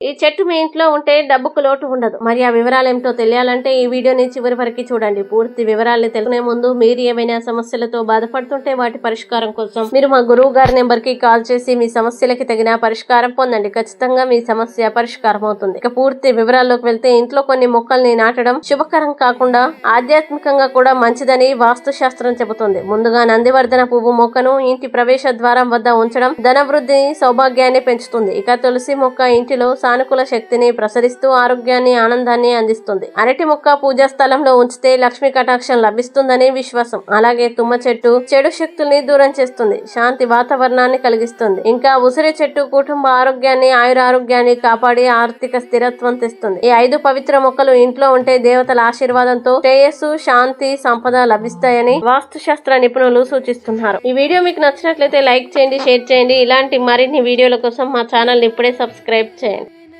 ఈ చెట్టు మీ ఇంట్లో ఉంటే డబ్బుకు లోటు ఉండదు. మరి ఆ వివరాలు ఏమిటో తెలియాలంటే ఈ వీడియోని చివరి వరకు చూడండి. పూర్తి వివరాలు తెలుసుకునే ముందు మీరు ఏమైనా సమస్యలతో బాధపడుతుంటే వాటి పరిష్కారం కోసం మీరు మా గురువు గారి నెంబర్కి కాల్ చేసి మీ సమస్యలకి తగిన పరిష్కారం పొందండి. ఖచ్చితంగా మీ సమస్య పరిష్కారం అవుతుంది. ఇక పూర్తి వివరాల్లోకి వెళ్తే ఇంట్లో కొన్ని మొక్కల్ని నాటడం శుభకరం కాకుండా ఆధ్యాత్మికంగా కూడా మంచిదని వాస్తు శాస్త్రం చెబుతుంది. ముందుగా నందివర్ధన పువ్వు మొక్కను ఇంటి ప్రవేశ ద్వారం వద్ద ఉంచడం ధన వృద్ధిని సౌభాగ్యాన్ని పెంచుతుంది. ఇక తులసి మొక్క ఇంటిలో సానుకూల శక్తిని ప్రసరిస్తూ ఆరోగ్యాన్ని ఆనందాన్ని అందిస్తుంది. అరటి మొక్క పూజా స్థలంలో ఉంచితే లక్ష్మీ కటాక్షం లభిస్తుందని విశ్వాసం. అలాగే తుమ్మ చెట్టు చెడు శక్తుల్ని దూరం చేస్తుంది. శాంతి వాతావరణాన్ని కలిగిస్తుంది. ఇంకా ఉసిరి చెట్టు కుటుంబ ఆరోగ్యాన్ని ఆయురారోగ్యాన్ని కాపాడి ఆర్థిక స్థిరత్వం తెస్తుంది. ఈ ఐదు పవిత్ర మొక్కలు ఇంట్లో ఉంటే దేవతల ఆశీర్వాదంతో శ్రేయస్సు శాంతి సంపద లభిస్తాయని వాస్తు శాస్త్ర నిపుణులు సూచిస్తున్నారు. ఈ వీడియో మీకు నచ్చినట్లయితే లైక్ చేయండి షేర్ చేయండి. ఇలాంటి మరిన్ని వీడియోల కోసం మా ఛానల్ ఇప్పుడే సబ్స్క్రైబ్ చేయండి.